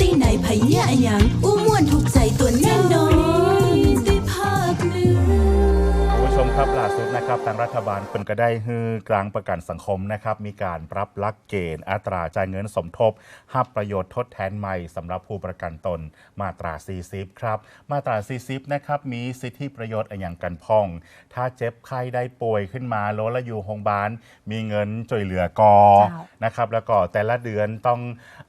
ตีไหนไผเนี่ยอะหยังอู้ม่วนถูกใจตัวแน่นอนได้ภาคเหนือคุณผู้ชมครับล่าสุดนะครับทางรัฐบาลเป็นก็ได้ฮือกลางประกันสังคมนะครับมีการปรับลักเกณฑ์อัตราจ่ายเงินสมทบหับประโยชน์ทดแทนใหม่สำหรับผู้ประกันตนมาตรา 40 ครับ มาตรา 40 นะครับมีสิทธิประโยชน์อนอย่างกันพ่อง ถ้าเจ็บไข้ได้ป่วยขึ้นมาโลละอยู่โรงพยาบาลมีเงินช่วยเหลือกอเจ้านะครับแล้วก็แต่ละเดือนต้อง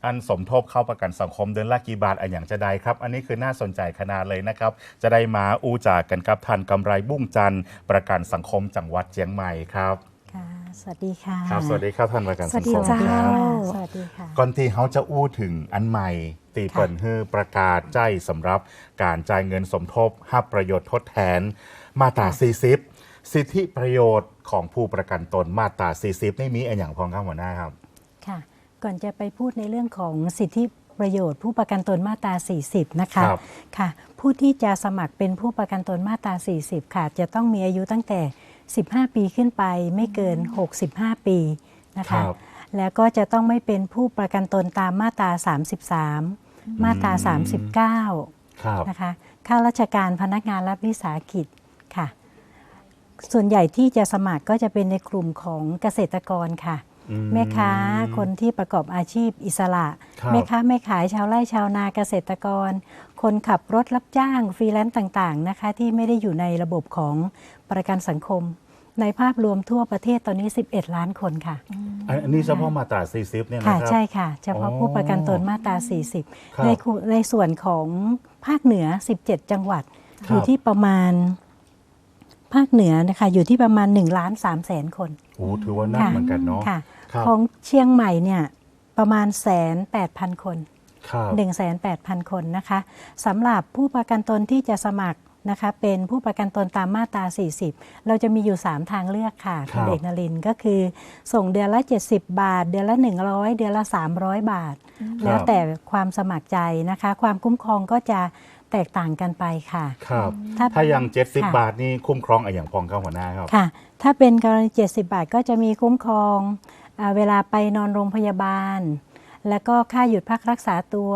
อันสมทบเข้าประกันสังคมเดือนละกี่บาทอันอย่างจะได้ครับ อันนี้คือน่าสนใจขนาดเลยนะครับ จะได้มาอู้จากกันครับทันกำไรบุ้งจันทร์ประกันสังคมจังหวัดเชียงใหม่ครับค่ะสวัสดีค่ะครับสวัสดีครับท่านประกันสสัวังสดีคมเจ้าครับสวัสดีค่ะก่อนที่เขาจะอู้ถึงอันใหม่ตีเปิดฮือประกาศใจสำหรับการจ่ายเงินสมทบหับประโยชน์ทดแทน มาตรา40 สิทธิประโยชน์ของผู้ประกันตนมาตรา40นี่มีอันอย่างพองข้างหัวหน้าครับค่ะ ก่อนจะไปพูดในเรื่องของสิทธิประโยชน์ผู้ประกันตนมาตรา 40 นะคะครับ ค่ะ ผู้ที่จะสมัครเป็นผู้ประกันตนมาตรา 40 ค่ะ จะต้องมีอายุตั้งแต่ 15 ปีขึ้นไปไม่เกิน 65 ปีนะครัคะบแล้วก็จะต้องไม่เป็นผู้ประกันตนตามมาตรา 33 มาตรา39ครับนะคะข้าราชการพนักงานรัฐวิสาหกิจค่ะ ส่วนใหญ่ที่จะสมัครก็จะเป็นในกลุ่มของเกษตรกรค่ะอืม แม่ค้าคนที่ประกอบอาชีพอิสระ ครับ แม่ค้าแม่ขายชาวไร่ชาวนาเกษตรกร คนขับรถรับจ้างฟรีแลนซ์ต่างๆนะคะ ที่ไม่ได้อยู่ในระบบของประกันสังคม ในภาพรวมทั่วประเทศตอนนี้ 11 ล้านคนค่ะ อันอันนี้เฉพาะมาตรา40เนี่ยนะค่ะครับ ใช่ค่ะ เฉพาะอ๋อผู้ประกันตนมาตราครับ40 ในคุในส่วนของภาคเหนือ 17 จังหวัดครับอยู่ที่ประมาณ ภาคเหนือนะคะอยู่ที่ประมาณ1ล้าน3แสนคนโอ้ถือว่านักค่ะเหมือนกันเนาะค่ะครับของเชียงใหม่เนี่ยประมาณแสนแปดพันคนครับ1 8 0 0 0คนนะคะสำหรับผู้ประกันตนที่จะสมัครนะคะเป็นผู้ประกันตนตามมาตรา 40 เราจะมีอยู่ 3 ทางเลือกค่ะครับณเอกนรินทร์ก็คือ ส่งเดือนละ 70 บาท เดือนละ 100 เดือนละ 300 บาท แล้วแต่ความสมัครใจนะคะ ความคุ้มครองก็จะ แตกต่างกันไปค่ะ ครับ ถ้า ถ้าอย่าง70 ค่ะ บาทนี่คุ้มครองอะไรอย่างพองข้างหัวหน้าครับ ค่ะ ถ้าเป็นกรณี 70 บาทก็จะมีคุ้มครองอาเวลาไปนอนโรงพยาบาล แล้วก็ค่าหยุดพักรักษาตัว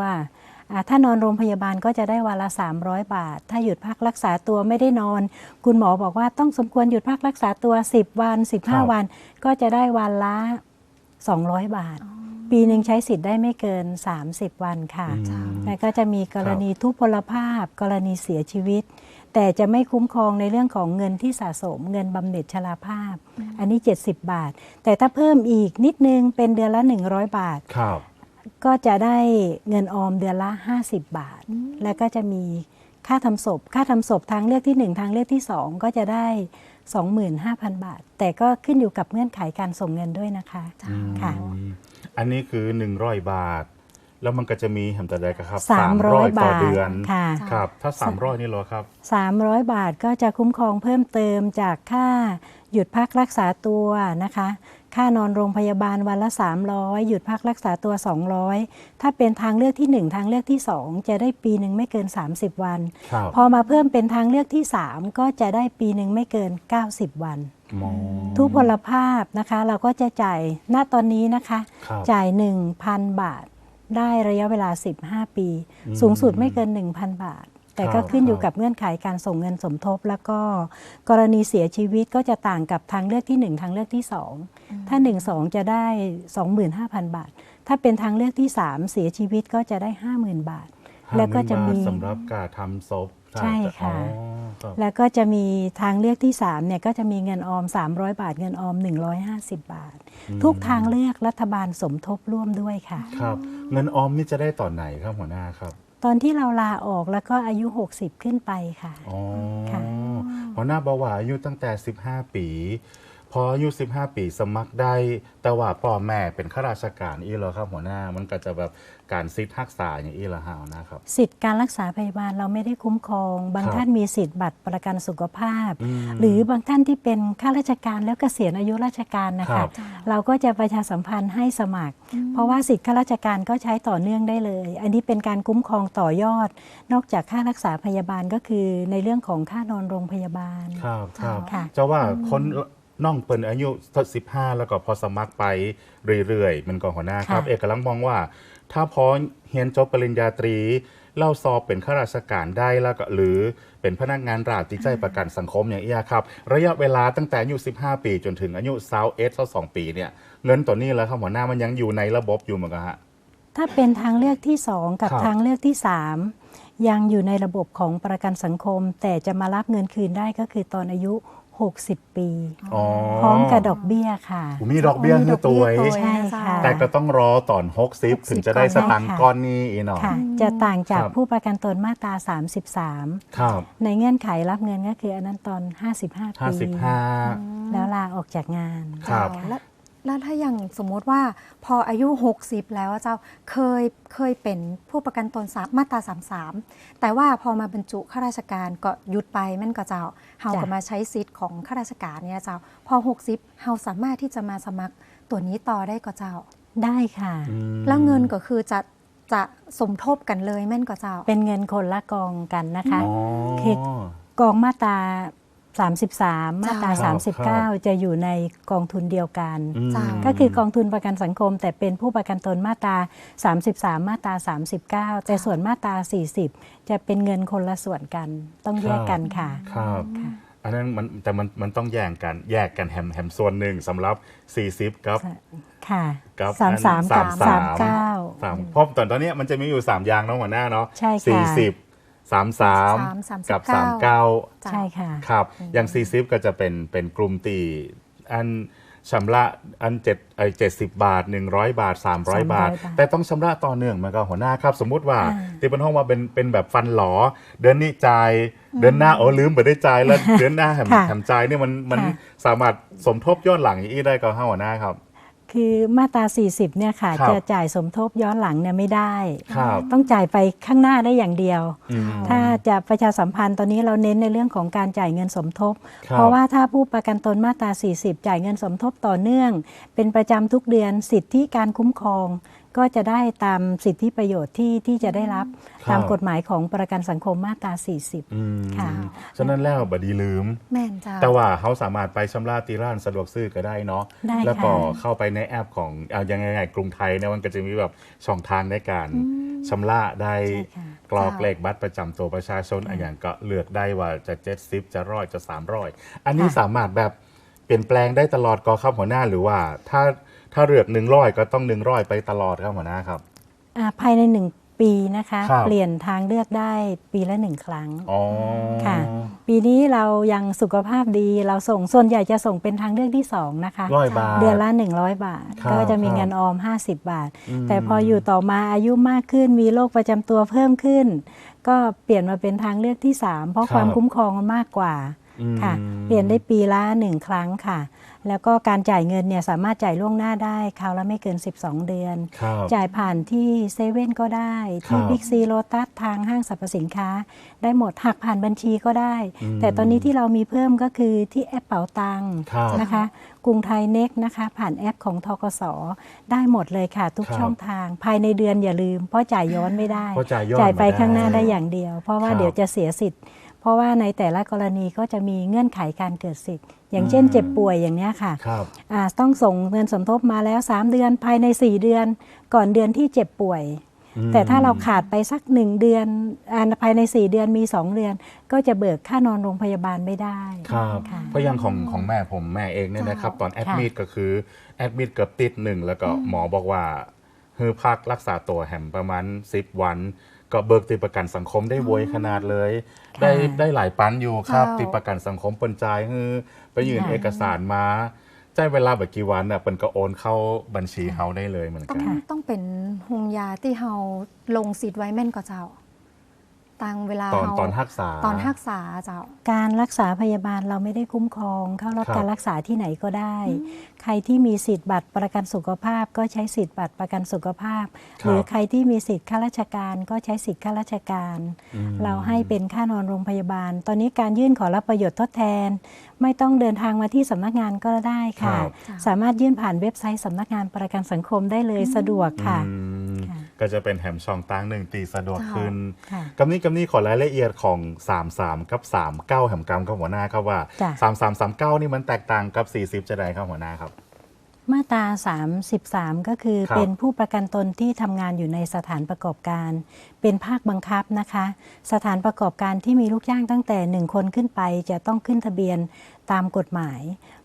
อ่าถ้านอนโรงพยาบาลก็จะได้วันละ 300 บาท ถ้าหยุดพักรักษาตัวไม่ได้นอน คุณหมอบอกว่าต้องสมควรหยุดพักรักษาตัว 10 วัน ครับ 15 วัน ก็จะได้วันละ 200 บาท ปีหนึ่งใช้สิทธิ์ได้ไม่เกิน 30 วันค่ะอืมแล้วก็จะมีกรณีทุพพลภาพ กรณีเสียชีวิต แต่จะไม่คุ้มครองในเรื่องของเงินที่สะสมเงินบำเหน็จชราภาพ อันนี้ 70 บาท แต่ถ้าเพิ่มอีกนิดนึงเป็นเดือนละ 100 บาทครับก็จะได้เงินออมเดือนละ 50 บาท แล้วก็จะมีค่าทำศพ ค่าทำศพทางเลือกที่ 1 ทางเลือกที่ 2 ก็จะได้ 25,000 บาท แต่ก็ขึ้นอยู่กับเงื่อนไขการส่งเงินด้วยนะคะอืมค่ะ อันนี้คือ 100 บาท แล้วมันก็จะมีแหมแต่ใดก็ครับ300ต่อบาทเดือนค่ะครับ ถ้า 300 นี่เหรอครับ 300 บาทก็จะคุ้มครองเพิ่มเติมจากค่าหยุดพักรักษาตัวนะคะ ค่านอนโรงพยาบาลวันละ 300 หยุดพักรักษาตัว 200 ถ้าเป็นทางเลือกที่ 1 ทางเลือกที่ 2 จะได้ปีหนึ่งไม่เกิน 30 วันครับพอมาเพิ่มเป็นทางเลือกที่ 3 ก็จะได้ปีหนึ่งไม่เกิน 90 วันมองทุพพลภาพนะคะเราก็จะจ่ายณตอนนี้นะคะครับจ่าย 1,000 บาท ได้ระยะเวลา 15 ปีอืมสูงสุดไม่เกิน 1,000 บาท แต่ก็ครับขึ้นอยู่ครับกับเงื่อนไขการส่งเงินสมทบ แล้วก็กรณีเสียชีวิตก็จะต่างกับทางเลือกที่ 1 ทางเลือกที่ 2 ถ้า 1 2 จะได้ 25,000 บาท ถ้าเป็นทางเลือกที่ 3 เสียชีวิตก็จะได้ 50,000 บาท แล้วก็จะมี50,000บาทสำหรับการทำศพใช่ค่ะอ๋อครับแล้วก็จะมีทางเลือกที่3เนี่ยก็จะมีเงินออม 300 บาท เงินออม 150 บาท ทุกทางเลือกรัฐบาลสมทบร่วมด้วยค่ะ ครับ เงินออมนี่จะได้ตอนไหนครับหัวหน้าครับ ตอนที่เราลาออกแล้วก็อายุ 60 ขึ้นไปค่ะ อ๋อค่ะ หัวหน้าบอกว่าอายุตั้งแต่ 15 ปี พออายุ15 ปีสมัครได้ แต่ว่าพ่อแม่เป็นข้าราชการอีเหรอครับ หัวหน้ามันก็จะแบบการซิทธิ์ทักษาอย่างอีเหรอฮะหัวหน้าครับ สิทธิ์การรักษาพยาบาลเราไม่ได้คุ้มครอง บางครับท่านมีสิทธิ์บัตรประกันสุขภาพอืมหรือบางท่านที่เป็นข้าราชการแล้วเกษียณอายุราชการนะครัคะบเราก็จะประชาสัมพันธ์ให้สมัคร เพราะว่าสิทธิ์ข้าราชการก็ใช้ต่อเนื่องได้เลย อันนี้เป็นการคุ้มครองต่อยอด นอกจากค่ารักษาพยาบาลก็คือในเรื่องของค่านอนโรงพยาบาลครับครับค่ะจะว่าคน น้องเปิ้นอายุสิบห้าแล้วก็พอสมัครไปเรื่อยๆ มันก็หัวหน้าครับค่ะเอกกำลังมองว่า ถ้าพอเรียนจบปริญญาตรีเล่าสอบเป็นข้าราชการได้แล้วก็หรือเป็นพนักงานราชที่ใจประกันสังคมอย่างเอี้ยครับ ระยะเวลาตั้งแต่อายุ 15 ปี จนถึงอายุสาวเอสสองปีเนี่ยเงินตัวนี้แล้วครับหัวหน้ามันยังอยู่ในระบบอยู่เหมือนกันฮะถ้าเป็นทางเลือกที่ 2กับครับทางเลือกที่ 3 ยังอยู่ในระบบของประกันสังคม แต่จะมารับเงินคืนได้ก็คือตอนอายุ 60 ปี อ๋อพร้อมกับดอกเบี้ยค่ะอุ๊ยมีดอกเบี้ยให้ตัวเองใช่ค่ะ แต่ก็ต้องรอตอน60 ถึงจะได้สตังค์ก้อนนี้อีกเนาะค่ะ จะต่างจากครับ ผู้ประกันตนมาตรา 33 ครับ ในเงื่อนไขรับเงินก็คืออันนั้นตอน 55 ปี 55 แล้วลาออกจากงาน ครับเจ้าแล้ว แล้วถ้าอย่างสมมุติว่าพออายุ 60 แล้วเจ้าเคยเคยเป็นผู้ประกันตนสามมาตรา33 แต่ว่าพอมาบรรจุข้าราชการก็หยุดไปแม่นก็เจ้าเฮาจ้ะก็มาใช้สิทธิ์ของข้าราชการเนี่ยเจ้า พอ 60เฮาสามารถที่จะมาสมัครตัวนี้ต่อได้ก็เจ้าได้ค่ะอืมแล้วเงินก็คือจะจะสมทบกันเลยแม่นก็เจ้า เป็นเงินคนละกองกันนะคะอ๋อคือกองมาตรา 33 มาตราครับครับ39 จะอยู่ในกองทุนเดียวกันอืมจ้ะ ก็คือกองทุนประกันสังคม แต่เป็นผู้ประกันตนมาตรา 33 มาตรา 39 แต่ส่วนมาตรา 40 จะเป็นเงินคนละส่วนกัน ต้องแยกกันค่ะ ครับอันนั้นมันแต่มันมันต้องแยกกันแยกกันแฮมแฮมส่วนหนึ่งสำหรับ 40กับ ค่ะกับ33กับสาม39สามเพราะตอนตอนเนี้ยมันจะมีอยู่ 3 อย่างเนาะหัวหน้าเนาะใช่ค่ะสี่ สิบสามสามกับ 39สามเก้าใช่ค่ะ ครับ อย่าง40ก็จะเป็นเป็นกลุ่มตีอันชำระอันเจ็ดไอเจ็ดสิบบาท 100 บาท 300 บาทบาทแต่ต้องชำระต่อเนื่องเหมันก็หัวหน้าครับ สมมุติว่าอ่าตีเป็นห้องว่าเป็นเป็นแบบฟันหลอ เดือนนี้จ่ายเดือนหน้าโอ้ลืมไปได้จ่ายแล้วเดือนหน้าแถมค่ะแถมจ่ายเนี่ยมันมันค่ะสามารถสมทบย้อนหลังอย่างนี้ได้ก็ห้าหัวหน้าครับ คือมาตรา 40 เนี่ยค่ะ ครับจะจ่ายสมทบย้อนหลังเนี่ยไม่ได้ ครับต้องจ่ายไปข้างหน้าได้อย่างเดียว อืมถ้าจะประชาสัมพันธ์ตอนนี้เราเน้นในเรื่องของการจ่ายเงินสมทบ ครับ เพราะว่าถ้าผู้ประกันตนมาตรา 40 จ่ายเงินสมทบต่อเนื่อง เป็นประจำทุกเดือนสิทธิการคุ้มครอง ก็จะได้ตามสิทธิประโยชน์ที่ที่จะได้รับครับตามกฎหมายของประกันสังคมมาตรา 40อืมค่ะ ฉะนั้นแล้วบดีลืม แม่นเจ้าแต่ว่าเขาสามารถไปชำระตีร้านสะดวกซื้อก็ได้เนาะได้แล้วก็ค่ะเข้าไปในแอปของเอายังไงไงกรุงไทยเนี่ยมันก็จะมีแบบช่องทางในการชำระได้ใช่ค่ะกรอกเลขบัตรประจำตัวประชาชนอันอย่างก็เลือกได้ว่าจะเจ็ดสิบจะร้อยจะสามร้อยอันนี้ค่ะสามารถแบบ เปลี่ยนแปลงได้ตลอดก็ครับหัวหน้าหรือว่า ถ้าถ้าเลือกหนึ่งร้อยก็ต้องหนึ่งร้อยไปตลอดครับหัวหน้าครับ อ่าภายในหนึ่งปีนะคะ ครับ เปลี่ยนทางเลือกได้ปีละหนึ่งครั้ง อ๋อค่ะ ปีนี้เรายังสุขภาพดีเราส่งส่วนใหญ่จะส่งเป็นทางเลือกที่2นะคะ ร้อยบาท เดือนละ 100 บาท ครับก็จะมีครับ เงินออม 50 บาท อืมแต่พออยู่ต่อมาอายุมากขึ้นมีโรคประจำตัวเพิ่มขึ้น ก็เปลี่ยนมาเป็นทางเลือกที่ 3 เพราะความคุ้มครองมันมากกว่าอืม ค่ะเปลี่ยนได้ปีละ1ครั้งค่ะ แล้วก็การจ่ายเงินเนี่ยสามารถจ่ายล่วงหน้าได้คราวละไม่เกิน 12 เดือนครับจ่ายผ่านที่เซเว่นก็ได้ ที่ครับบิ๊กซีโ t ตัสทางห้างสรรพสินค้า ได้หมดหักผ่านบัญชีก็ได้อืมแต่ตอนนี้ที่เรามีเพิ่มก็คือที่แอปเป๋าตังค์ครับนะคะ กรุงไทยเน็กนะคะ ผ่านแอปของทกสได้หมดเลยค่ะ ทุกครับช่องทาง ภายในเดือนอย่าลืม เพราะจ่ายย้อนไม่ได้เพราะจ่ายย้อนจ่ายไปไม่ได้ข้างหน้าได้อย่างเดียว เพราะว่าครับเดี๋ยวจะเสียสิทธิ์ เพราะว่าในแต่ละกรณีก็จะมีเงื่อนไขการเกิดสิทธิ์ อย่างเช่นเจ็บป่วยอย่างเนี้ยค่ะครับอ่าต้องส่งเงินสมทบมาแล้ว 3 เดือนภายใน 4 เดือน ก่อนเดือนที่เจ็บป่วยอืมแต่ถ้าเราขาดไปสัก1เดือนอาภายใน 4 เดือนมี 2 เดือน ก็จะเบิกค่านอนโรงพยาบาลไม่ได้ครับค่ะเพราะอยังของของแม่ผมแม่เองเนี่ยนะครับ ตอนแอดมิดก็คือแอดมิดเกือบติดหนึ่งแล้วก็หมอบอกว่าเฮือพักรักษาตัวแหมประมาณ 10 วัน ก็เบิกติดประกันสังคมได้โวยขนาดเลยค่ะได้ได้หลายปันอยู่ครับเจ้าติดประกันสังคมเปินจ่ายฮือไปยื่นค่ะเอกสารมาใจเวลาแบบกี่วันน่ะเปินก็โอนเข้าบัญชีเฮาได้เลยเหมือนต้อกังนค่ะต้องเป็นหงยาที่เฮาลงสิทธิ์ไว้แม่นก็เจ้า ตังเวลาตอนเฮาตอนรักษา ตอนรักษาเจ้า การรักษาพยาบาลเราไม่ได้คุ้มครอง เข้ารับครับ การรักษาที่ไหนก็ได้ ใครที่มีสิทธิ์บัตรประกันสุขภาพ ก็ใช้สิทธิ์บัตรประกันสุขภาพครับหรือใครที่มีสิทธิ์ข้าราชการก็ใช้สิทธิ์ข้าราชการ อืม เราให้เป็นค่านอนโรงพยาบาล ตอนนี้การยื่นขอรับประโยชน์ทดแทน ไม่ต้องเดินทางมาที่สำนักงานก็ได้ค่ะ ครับ สามารถยื่นผ่านเว็บไซต์สำนักงานประกันสังคมได้เลยสะดวกค่ะ อืมค่ะ ก็จะเป็นแหมช่องตั้งหนึ่งตีสะดวกขึ้นค่ะกำนี้กำนี้ขอรายละเอียดของ 33 กับ 39แหมกรรมกับหัวหน้าครับว่าจ้ะ3339 นี่มันแตกต่างกับ 40 จะได้ครับหัวหน้าครับมาตรา 33 ก็คือครับเป็นผู้ประกันตนที่ทำงานอยู่ในสถานประกอบการ เป็นภาคบังคับนะคะ สถานประกอบการที่มีลูกจ้างตั้งแต่ 1 คนขึ้นไปจะต้องขึ้นทะเบียนตามกฎหมาย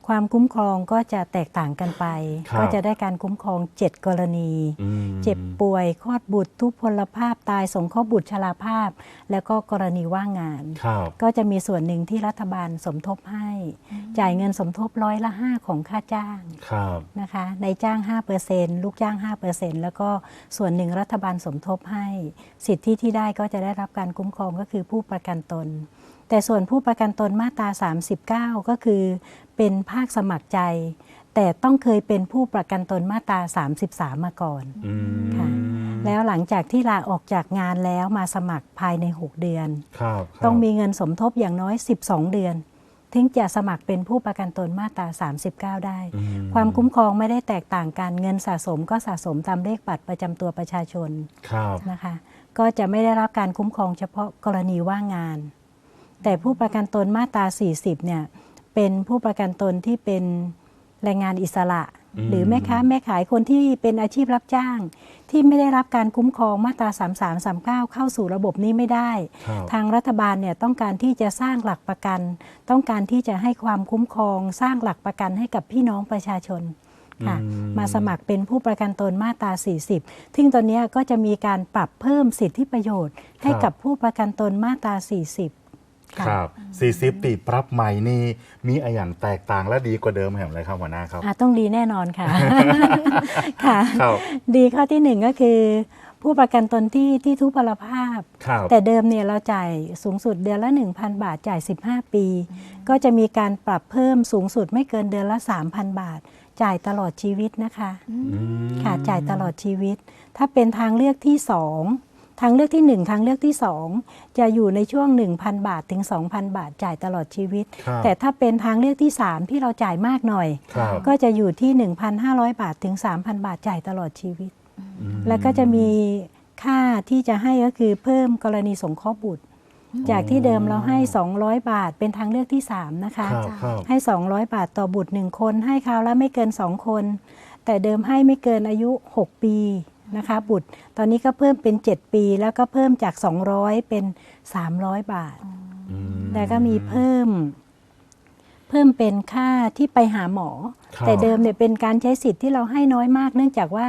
ความคุ้มครองก็จะแตกต่างกันไป ครับ ก็จะได้การคุ้มครอง 7 กรณี อืม เจ็บป่วยคลอดบุตร ทุพพลภาพตายสงเคราะห์บุตรชราภาพ แล้วก็กรณีว่างงาน ครับ ก็จะมีส่วนหนึ่งที่รัฐบาลสมทบให้ จ่ายเงินสมทบร้อยละ 5 ของค่าจ้างครับ นะคะในจ้าง 5%ลูกจ้าง 5%แล้วก็ส่วนหนึ่งรัฐบาลสมทบให้ สิทธิที่ได้ก็จะได้รับการคุ้มครองก็คือผู้ประกันตน แต่ส่วนผู้ประกันตนมาตรา 39 ก็คือ เป็นภาคสมัครใจ แต่ต้องเคยเป็นผู้ประกันตนมาตรา 33 มาก่อนอืมค่ะแล้วหลังจากที่ลาออกจากงานแล้วมาสมัครภายใน 6 เดือนครับครับต้องมีเงินสมทบอย่างน้อย 12 เดือนถึงจะสมัครเป็นผู้ประกันตนมาตรา 39 ได้อืความคุ้มครองไม่ได้แตกต่างกัน เงินสะสมก็สะสมตามเลขบัตรประจำตัวประชาชนครับนะคะ ก็จะไม่ได้รับการคุ้มครองเฉพาะกรณีว่างงาน แต่ผู้ประกันตนมาตรา 40 เนี่ย เป็นผู้ประกันตนที่เป็นแรงงานอิสระ หรือแม่ค้าแม่ขายคนที่เป็นอาชีพรับจ้าง ที่ไม่ได้รับการคุ้มครองมาตรา 33 39 เข้าสู่ระบบนี้ไม่ได้ครับทางรัฐบาลเนี่ยต้องการที่จะสร้างหลักประกัน ต้องการที่จะให้ความคุ้มครอง สร้างหลักประกันให้กับพี่น้องประชาชนค่ะอืมมาสมัครเป็นผู้ประกันตนมาตรา 40 ซึ่งตอนเนี้ยก็จะมีการปรับเพิ่มสิทธิประโยชน์ให้กับผู้ประกันตนมาตรา 40 ครับ40ปีปรับใหม่นี่มีอะไรอย่างแตกต่างและดีกว่าเดิมแหมเลยครับหัวหน้าครับ อะต้องดีแน่นอนค่ะ ค่ะ ครับ ดีข้อที่หนึ่งก็คือ ผู้ประกันตนที่ที่ทุพพลภาพ ครับ แต่เดิมเนี่ยเราจ่ายสูงสุดเดือนละ 1,000 บาทจ่าย 15 ปี ก็จะมีการปรับเพิ่มสูงสุดไม่เกินเดือนละ 3,000 บาท จ่ายตลอดชีวิตนะคะ อืม ค่ะจ่ายตลอดชีวิต ถ้าเป็นทางเลือกที่2 ทางเลือกที่ 1 ทางเลือกที่ 2 จะอยู่ในช่วง 1,000 บาทถึง 2,000 บาทจ่ายตลอดชีวิต ครับแต่ถ้าเป็นทางเลือกที่ 3 ที่เราจ่ายมากหน่อย ครับก็จะอยู่ที่ 1,500 บาทถึง 3,000 บาทจ่ายตลอดชีวิต อืม แล้วก็จะมีค่าที่จะให้ก็คือเพิ่มกรณีสงเคราะห์บุตร จากที่เดิมเราให้ 200 บาทเป็นทางเลือกที่ 3 นะคะ ครับครับให้ 200 บาทต่อบุตร 1 คน ให้คราวละไม่เกิน 2 คน แต่เดิมให้ไม่เกินอายุ 6 ปี นะคะบุตร ตอนนี้ก็เพิ่มเป็น 7 ปี แล้วก็เพิ่มจาก 200 เป็น 300 บาทอืมแล้วก็มีเพิ่ม เพิ่มเป็นค่าที่ไปหาหมอครับแต่เดิมเนี่ยเป็นการใช้สิทธิ์ที่เราให้น้อยมาก เนื่องจากว่า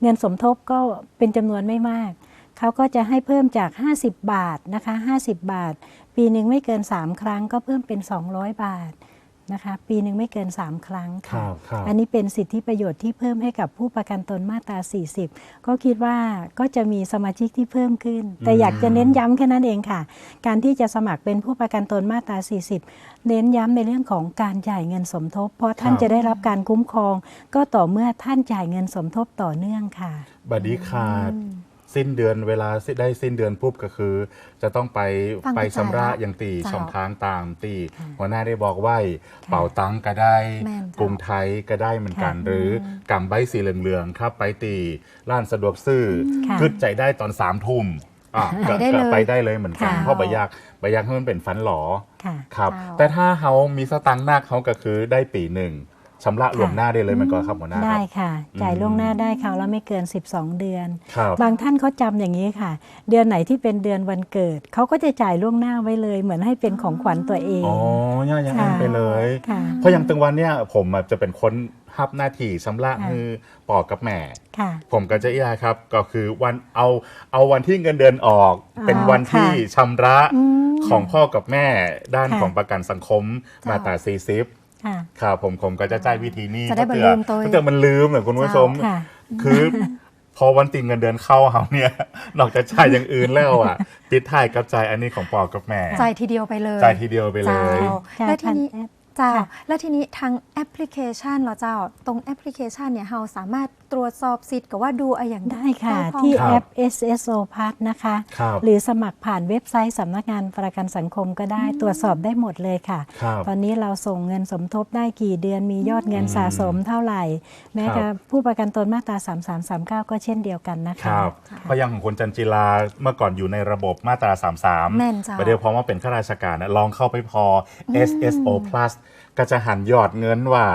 เงินสมทบก็เป็นจำนวนไม่มาก เขาก็จะให้เพิ่มจาก 50 บาทนะคะ 50 บาท ปีหนึ่งไม่เกิน 3 ครั้งก็เพิ่มเป็น 200 บาท นะคะปีหนึ่งไม่เกิน 3 ครั้งครัค่ะบครับอันนี้เป็นสิทธิประโยชน์ที่เพิ่มให้กับผู้ประกันตนมาตรา 40 ก็คิดว่าก็จะมีสมาชิกที่เพิ่มขึ้น แต่อยากจะเน้นย้ำแค่นั้นเองค่ะ การที่จะสมัครเป็นผู้ประกันตนมาตรา 40 เน้นย้ำในเรื่องของการจ่ายเงินสมทบ เพราะท่านครับจะได้รับการคุ้มครอง ก็ต่อเมื่อท่านจ่ายเงินสมทบต่อเนื่องค่ะบัดนี้ขาด สิ้นเดือนเวลาได้สิ้นเดือนปุ๊บก็คือ จะต้องไปตั้งไปไปจ่ายชำระละอย่างตีเจ้าช่องทางตามตีค่ะหัวหน้าได้บอกไว้เป่าตังก็ได้แม่นเจ้ากรุงไทยก็ได้เหมือนกันค่ะหรือกำใบสีเหลืองๆครับไปตีร้านสะดวกซื้อค่ะขึ้นใจได้ตอนสามทุ่มอะไปก็ได้ก็เลยไปได้เลยเหมือนกัน ค่ะ เพราะใบยากใบยากให้มันเป็นฟันหลอค่ะ ครับ เจ้า แต่ถ้าเขามีสตังค์หน้าเขาก็คือได้ปีหนึ่ง ชำระล่วงหน้าได้เลยมันก็ครับหัวหน้าคได้รับค่ะ จ่ายล่วงหน้าได้คราวละไม่เกิน 12 เดือนครับบางท่านเขาจำอย่างนี้ค่ะ เดือนไหนที่เป็นเดือนวันเกิดเขาก็จะจ่ายล่วงหน้าไว้เลย เหมือนให้เป็นของขวัญตัวเองอ๋อย่าอย่างนั้นค่ะไปเลยค่ะเพราะอย่างตึงวันเนี่ยผมอะจะเป็นคนฮับหน้าที่ชำระค่ะมือปอกกับแม่ค่ะผมก็จะเอียครับก็คือวันเอาเอาวันที่เงินเดือนออกอ๋อเป็นวันที่ค่ะชำระอืมของพ่อกับแม่ด้านค่ะของประกันสังคมเจ้ามมาตราซีซิฟ ค่ะ ครับผมผมก็จะจ่ายวิธีนี้จะได้ถ้าบ่เกิลืดมตัว ถ้าเกิดมันลืมเนี่ยคุณผู้ชมค่ะคือพอวันติงเงินเดือนเข้าเขาเนี่ย นอกจากจ่ายอย่างอื่นแล้วอะ ปิดท้ายกับจ่ายอันนี้ของปอกับแม่จ่ายทีเดียวไปเลยจ่ายทีเดียวไปเลยเจ้าจ่ายและทีผ่านนี้แอปเจ้า ค่ะ แล้วทีนี้ทางแอปพลิเคชันเหรอเจ้า ตรงแอปพลิเคชันเนี่ยเราสามารถตรวจสอบสิทธิ์กับว่าดูอะไรอย่างได้ค่ะพ้องที่ครับแอป SSO Plus นะคะครับหรือสมัครผ่านเว็บไซต์สำนักงานประกันสังคมก็ได้ตรวจสอบได้หมดเลยค่ะครับตอนนี้เราส่งเงินสมทบได้กี่เดือนมียอดเงินอืมสะสมเท่าไหร่ แม้ครับกับผู้ประกันตนมาตรา 3339 ก็เช่นเดียวกันนะคคะรับเพราะอยังของคุณจันจิลาเมื่อก่อนอยู่ในระบบมาตรา 33แม่นเจ้าประเดี๋ยวพอมาเป็นข้าราชการนะลองเข้าไปพอ SSO Plus ก็จะหันยอดเงินว่า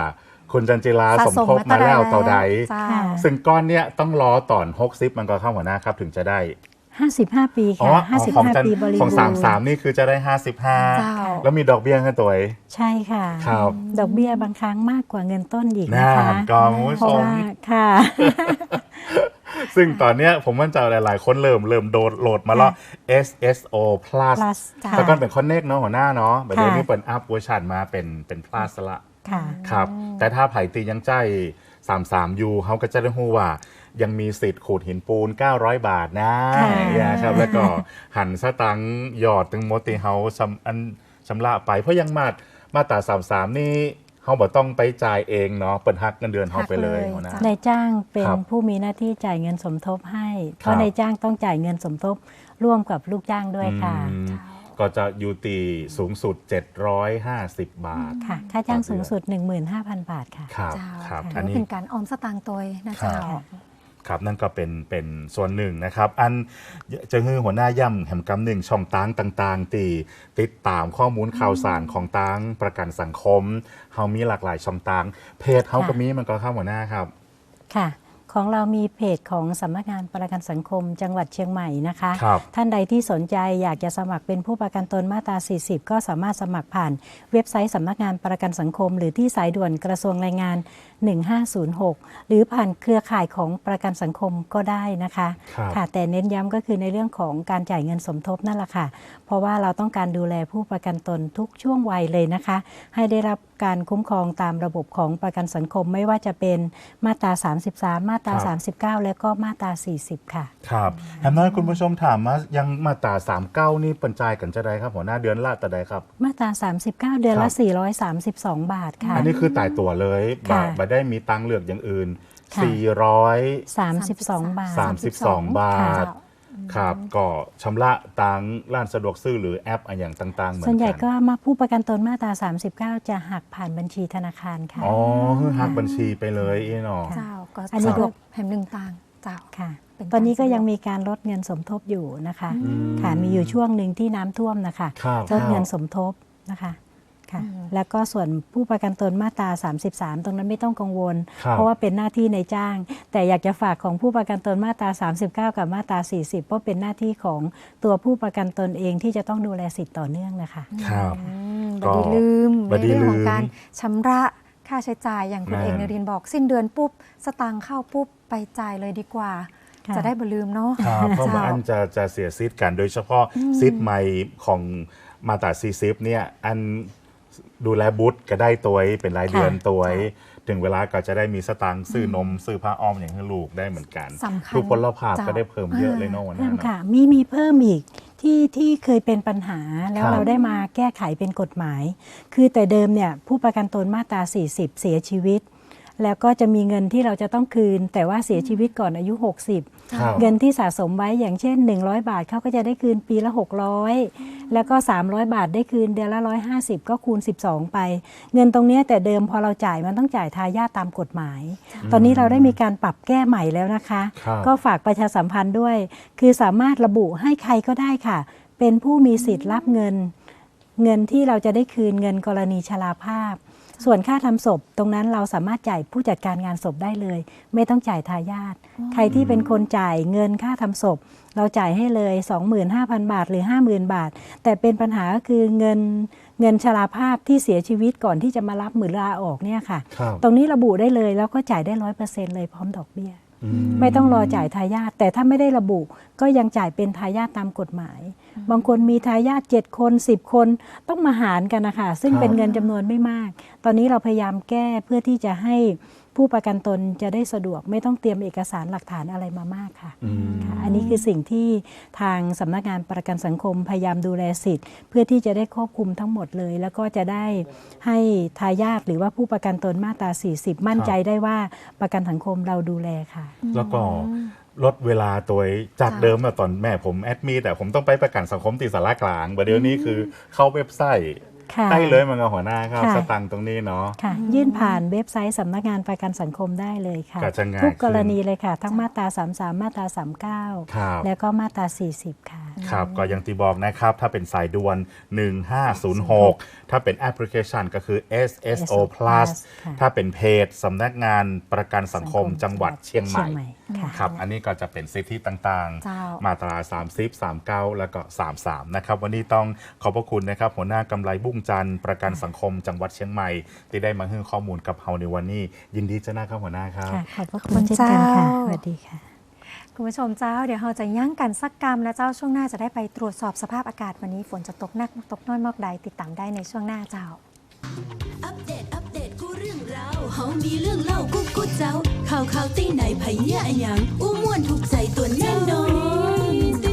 คุณจันจิลาสมทบมาแล้วต่อใดเจ้าค่ะซึ่งก้อนเนี้ยต้องรอตอน60มันก็เข้าหัวหน้าครับถึงจะได้55ปีอ๋อค่ะของจัน55ปีบริของบูรณ์33นี่คือจะได้เจ้า55แล้วมีดอกเบี้ยให้ตัวเองใช่ค่ะครับดอกเบี้ยบางครั้งมากกว่าเงินต้นอีกน่านะคะก็คุณผู้เพชราะมว่าค่ะ ซึ่งตอนเนี้ยผมมั่นใจหลาย ๆ คนเริ่มเริ่มโดดโหลดมาแล้ว SSO Plus plus ค่ะแล้วก็เป็นคอนเน็กเนาะหัวหน้าเนาะแบบเดี๋ยวค่ะนี้เปิดอัพเวอร์ชันมาเป็นเป็น plus ละ ค่ะครับ แต่ถ้าไผ่ตียังใจ33 u เขาก็จะได้รู้ว่า ยังมีสิทธิ์ขูดหินปูน 900 บาทนะค่ะเนี่ยครับแล้วก็หันสตังค์หยอดตึงโมติเฮาชำอันชำระไปเพราะยังมาดมาตรา33 นี่เขาบอกต้องไปจ่ายเองเนาะเปิดหักเงินเดือนเขาไปเลยหักเลยหัวหน้าจ้ะนายจ้างเป็นครับผู้มีหน้าที่จ่ายเงินสมทบให้ เพครัราะบนายจ้างต้องจ่ายเงินสมทบร่วมกับลูกจ้างด้วยค่ะอืม ก็จะอยู่ตีสูงสุด 750 บาท ค่ะ ค่าจ้างต่อเดือนสูงสุด 15,000 บาทค่ะครับเจ้าครับถืออันว่านี้ เป็นการออมสตางค์ตัวนะครัเจ้าบครับนั่นก็เป็นเป็นส่วนหนึ่งนะครับ อันจะฮือหัวหน้าย่ำแห่งกำหนึ่งช่องตังต่างๆ ตีติดตามข้อมูลข่าวสารของตังประกันสังคมเฮามีหลากหลายช่องตังเพจเฮาก็มีมันก็เข้าหัวหน้าครับ ค่ะ ของเรามีเพจของสำนักงานประกันสังคมจังหวัดเชียงใหม่นะคะครับท่านใดที่สนใจอยากจะสมัครเป็นผู้ประกันตนมาตรา 40 ก็สามารถสมัครผ่านเว็บไซต์สำนักงานประกันสังคม หรือที่สายด่วนกระทรวงแรงงาน 1506 หรือผ่านเครือข่ายของประกันสังคมก็ได้นะคะครับค่ะแต่เน้นย้ำก็คือในเรื่องของการจ่ายเงินสมทบนั่นแหละค่ะ เพราะว่าเราต้องการดูแลผู้ประกันตนทุกช่วงวัยเลยนะคะ ให้ได้รับ การคุ้มครองตามระบบของประกันสังคมไม่ว่าจะเป็นมาตรา 33 มาตราครับ39 และก็มาตรา 40 ค่ะ ครับแฮมน้อยคุณผู้ชมถามมายังมาตรา 39 นี่เปันจ่ายกันจะได้ครับหัวหน้าเดือนละแต่ใดครับ มาตรา 39 เดือนครัละบ432 บาทค่ะ อันนี้คือตายตัวเลยค่ะบาบาได้มีตังค์เลือกอย่างอื่นค่ะ32บาท432 บาท ครับก็ชำระตังค์ร้านสะดวกซื้อหรือแอปอะไรอย่างต่างๆเหมือนส่วนใหญ่กัก็มาผู้ประกันตนมาตรา 39 จะหักผ่านบัญชีธนาคารค่ะ อ๋อคือหักบัญชีไปเลยเอ้เนาะ เจ้าก็อันนี้สะก็ดวกแห่งหนึ่งต่างเจ้า ค่ะ เป็นตอนนี้ก็การสะดวกยังมีการลดเงินสมทบอยู่นะคะ อืม ค่ะ มีอยู่ช่วงหนึ่งที่น้ำท่วมนะคะ ครับ ลดเงินสมทบนะคะ ค่ะแล้วก็ส่วนผู้ประกันตนมาตรา 33 ตรงนั้นไม่ต้องกังวล ครับเพราะว่าเป็นหน้าที่ในจ้าง แต่อยากจะฝากของผู้ประกันตนมาตรา 39 กับมาตรา 40 เพราะเป็นหน้าที่ของตัวผู้ประกันตนเองที่จะต้องดูแลสิทธิ์ต่อเนื่องนะคะ ครับอืมก็บดีลืมบ่ในดีเรื่องของลืมการชำระค่าใช้จ่ายอย่างคุณแม่นเอกนรินทร์บอก สิ้นเดือนปุ๊บ สตางค์เข้าปุ๊บไปจ่ายเลยดีกว่า ค่ะ จะได้บ่ลืมเนาะครับเพราะว่าเจ้าอันจะจะเสียซิทธิ์กันโดยเฉพาะซิทธิ์ใหม่ของมาตราซีซิฟเนี่ยอัน ดูแลบุตรก็ได้ตัวเองเป็นรายเดือนค่ะตัวเองถึงเวลาก็จะได้มีสตางค์ซื้อนมซื้อผ้าอ้อมอย่างให้ลูกได้เหมือนกันสำคัญทุกพลภาพเจ้าก็ได้เพิ่มเยอะเลยเนาะวันเพิ่นั้มนเนาะค่ะ มีมีเพิ่มอีกที่ที่เคยเป็นปัญหาแล้วครับเราได้มาแก้ไขเป็นกฎหมาย คือแต่เดิมเนี่ยผู้ประกันตนมาตรา 40 เสียชีวิต แล้วก็จะมีเงินที่เราจะต้องคืน แต่ว่าเสียชีวิตก่อนอายุ 60ครับ เงินที่สะสมไว้อย่างเช่น 100 บาทเขาก็จะได้คืนปีละ 600 แล้วก็ 300 บาทได้คืนเดือนละ 150 ก็คูณ 12 ไป เงินตรงเนี้ยแต่เดิมพอเราจ่ายมันต้องจ่ายทายาทตามกฎหมาย ตอนนี้เราได้มีการปรับแก้ใหม่แล้วนะคะครับก็ฝากประชาสัมพันธ์ด้วย คือสามารถระบุให้ใครก็ได้ค่ะ เป็นผู้มีสิทธิ์รับเงิน เงินที่เราจะได้คืนเงินกรณีชราภาพ ส่วนค่าทำศพตรงนั้นเราสามารถจ่ายผู้จัดการงานศพได้เลย ไม่ต้องจ่ายทายาทใครที่เป็นคนจ่ายเงินค่าทำศพ เราจ่ายให้เลย 25,000 บาทหรือ 50,000 บาท แต่เป็นปัญหาก็คือเงินเงินชราภาพที่เสียชีวิตก่อนที่จะมารับหรือลาออกเนี่ยค่ะครับตรงนี้ระบุได้เลยแล้วก็จ่ายได้ร้อยเปอร์เซ็นต์เลยพร้อมดอกเบี้ยอื ไม่ต้องรอจ่ายทายาทแต่ถ้าไม่ได้ระบุก็ยังจ่ายเป็นทายาทตามกฎหมาย บางคนมีทายาท7คน 10 คนต้องมาหารกันนะคะซึ่งครับเป็นเงินจำนวนไม่มาก ตอนนี้เราพยายามแก้เพื่อที่จะให้ ผู้ประกันตนจะได้สะดวกไม่ต้องเตรียมเอกสารหลักฐานอะไรมามากค่ะอืมค่ะ อันนี้คือสิ่งที่ทางสำนักงานประกันสังคมพยายามดูแลสิทธิ์ เพื่อที่จะได้ควบคุมทั้งหมดเลย แล้วก็จะได้ให้ทายาทหรือว่าผู้ประกันตนมาตรา 40 มั่นใจได้ว่าประกันสังคมเราดูแลค่ะ แล้วก็ลดเวลาตัวจากจ้ะเดิมอะตอนแม่ผมแอดมิแต่ผมต้องไปประกันสังคมตีสารากลางประเดี๋ยวนี้คือเข้าเว็บไซต์ ค่ะได้เลยมันก็หัวหน้าครับค่ะ สตังค์ตรงนี้เนาะ ค่ะยื่นผ่านเว็บไซต์สำนักงานประกันสังคมได้เลยค่ะ ก็จะง่ายทุกกรขึ้นณีเลยค่ะ ทั้งมาตรา 33 มาตรา ครับ 39 แล้วก็มาตรา 40 ค่ะ ครับก็อย่างที่บอกนะครับ ถ้าเป็นสายด่วน 1506 ถ้าเป็นแอปพลิเคชันก็คือ SSO Plus ค่ะถ้าเป็นเพจสำนักงานประกันสังคมจังหวัดเชียงใหม่ค่ะครับอันนี้ก็จะเป็นสิทธิต่างเจ้าๆมาตรา30 39 แล้วก็ 33 นะครับ วันนี้ต้องขอบพระคุณนะครับ หัวหน้ากำไรบุ้งจันทร์ประกันสังคมจังหวัดเชียงใหม่ ที่ได้มาให้ข้อมูลกับเฮาในวันนี้ ยินดีจะนะครับหัวหน้าครับค่ะขอบพระคุณเช่นกันค่ะเจ้าสวัสดีค่ะ คุณผู้ชมเจ้าเดี๋ยวเราจะย่างกันสักกรรมนะเจ้าช่วงหน้าจะได้ไปตรวจสอบสภาพอากาศวันนี้ฝนจะตกหนักตกน้อยมากใดติดตามได้ในช่วงหน้าเจ้า อัปเดต อัปเดตกูเรื่องราวเฮามีเรื่องเล่ากูกูเจ้าข่าวข่าวตีไหนไผเนี่ยอะหยังอู้ม่วนถูกใจตัวแน่นอน